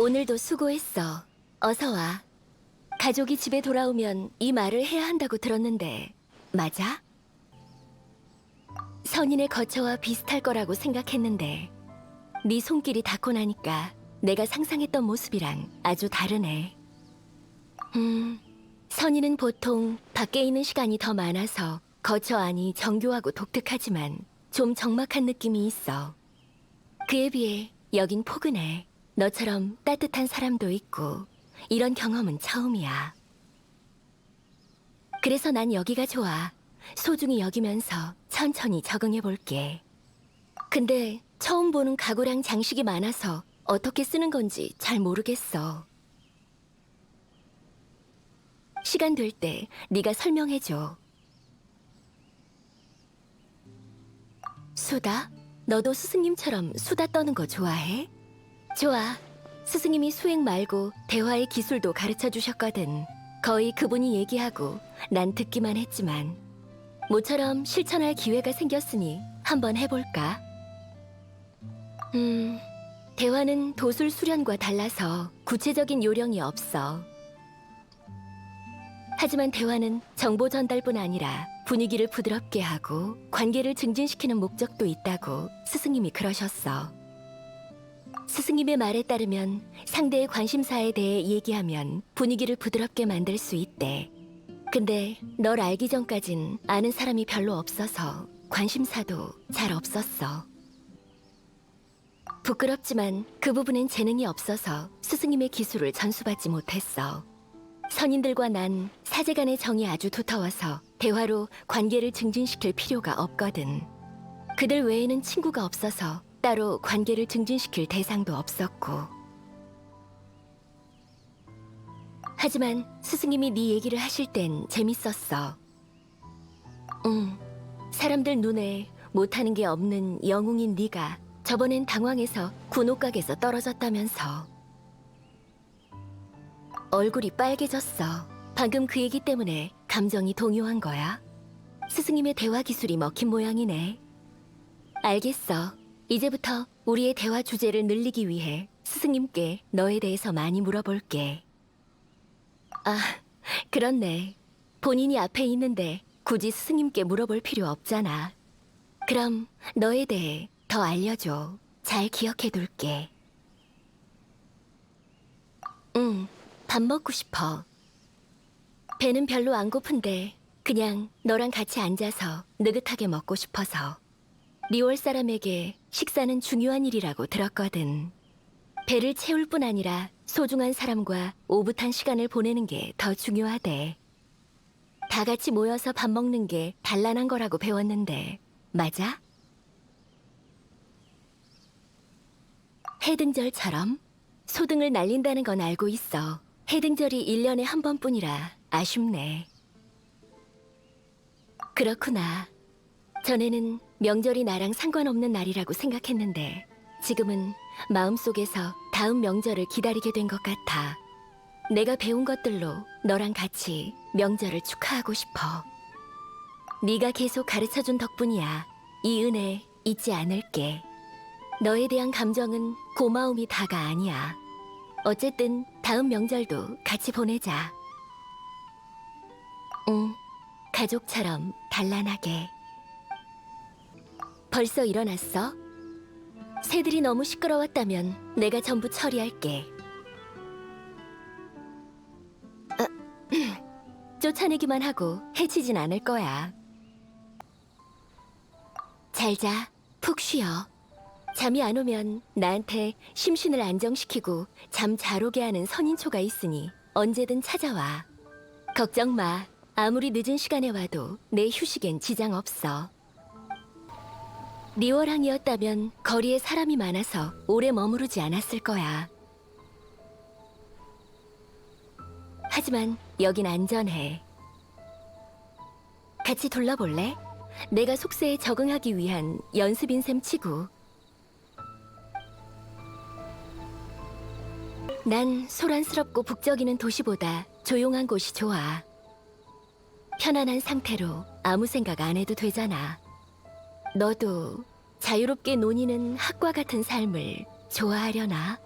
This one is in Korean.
오늘도 수고했어. 어서 와. 가족이 집에 돌아오면 이 말을 해야 한다고 들었는데, 맞아? 선인의 거처와 비슷할 거라고 생각했는데, 네 손길이 닿고 나니까 내가 상상했던 모습이랑 아주 다르네. 음, 선인은 보통 밖에 있는 시간이 더 많아서 거처 안이 정교하고 독특하지만 좀 적막한 느낌이 있어. 그에 비해 여긴 포근해. 너처럼 따뜻한 사람도 있고 이런 경험은 처음이야. 그래서 난 여기가 좋아. 소중히 여기면서 천천히 적응해 볼게. 근데 처음 보는 가구랑 장식이 많아서 어떻게 쓰는 건지 잘 모르겠어. 시간 될 때 네가 설명해 줘. 수다? 너도 스승님처럼 수다 떠는 거 좋아해? 좋아. 스승님이 수행 말고 대화의 기술도 가르쳐 주셨거든. 거의 그분이 얘기하고 난 듣기만 했지만 모처럼 실천할 기회가 생겼으니 한번 해볼까? 음, 대화는 도술 수련과 달라서 구체적인 요령이 없어. 하지만 대화는 정보 전달뿐 아니라 분위기를 부드럽게 하고 관계를 증진시키는 목적도 있다고 스승님이 그러셨어. 스승님의 말에 따르면 상대의 관심사에 대해 얘기하면 분위기를 부드럽게 만들 수 있대. 근데 널 알기 전까진 아는 사람이 별로 없어서 관심사도 잘 없었어. 부끄럽지만 그 부분엔 재능이 없어서 스승님의 기술을 전수받지 못했어. 선인들과 난 사제 간의 정이 아주 두터워서 대화로 관계를 증진시킬 필요가 없거든. 그들 외에는 친구가 없어서 따로 관계를 증진시킬 대상도 없었고. 하지만 스승님이 네 얘기를 하실 땐 재밌었어. 응, 사람들 눈에 못하는 게 없는 영웅인 네가 저번엔 당황해서 군옥각에서 떨어졌다면서. 얼굴이 빨개졌어. 방금 그 얘기 때문에 감정이 동요한 거야. 스승님의 대화 기술이 먹힌 모양이네. 알겠어. 이제부터 우리의 대화 주제를 늘리기 위해 스승님께 너에 대해서 많이 물어볼게. 아, 그렇네. 본인이 앞에 있는데 굳이 스승님께 물어볼 필요 없잖아. 그럼 너에 대해 더 알려줘. 잘 기억해둘게. 응, 밥 먹고 싶어. 배는 별로 안 고픈데 그냥 너랑 같이 앉아서 느긋하게 먹고 싶어서. 리월 사람에게 식사는 중요한 일이라고 들었거든. 배를 채울 뿐 아니라 소중한 사람과 오붓한 시간을 보내는 게 더 중요하대. 다 같이 모여서 밥 먹는 게 단란한 거라고 배웠는데, 맞아? 해등절처럼 소등을 날린다는 건 알고 있어. 해등절이 1년에 한 번뿐이라 아쉽네. 그렇구나. 전에는 명절이 나랑 상관없는 날이라고 생각했는데 지금은 마음속에서 다음 명절을 기다리게 된 것 같아. 내가 배운 것들로 너랑 같이 명절을 축하하고 싶어. 네가 계속 가르쳐준 덕분이야. 이 은혜 잊지 않을게. 너에 대한 감정은 고마움이 다가 아니야. 어쨌든 다음 명절도 같이 보내자. 응, 가족처럼 단란하게. 벌써 일어났어? 새들이 너무 시끄러웠다면 내가 전부 처리할게. 어, 쫓아내기만 하고 해치진 않을 거야. 잘 자, 푹 쉬어. 잠이 안 오면 나한테 심신을 안정시키고 잠 잘 오게 하는 선인초가 있으니 언제든 찾아와. 걱정 마. 아무리 늦은 시간에 와도 내 휴식엔 지장 없어. 리월항이었다면 거리에 사람이 많아서 오래 머무르지 않았을 거야. 하지만 여긴 안전해. 같이 둘러볼래? 내가 속세에 적응하기 위한 연습인 셈 치고. 난 소란스럽고 북적이는 도시보다 조용한 곳이 좋아. 편안한 상태로 아무 생각 안 해도 되잖아. 너도 자유롭게 논의는 학과 같은 삶을 좋아하려나?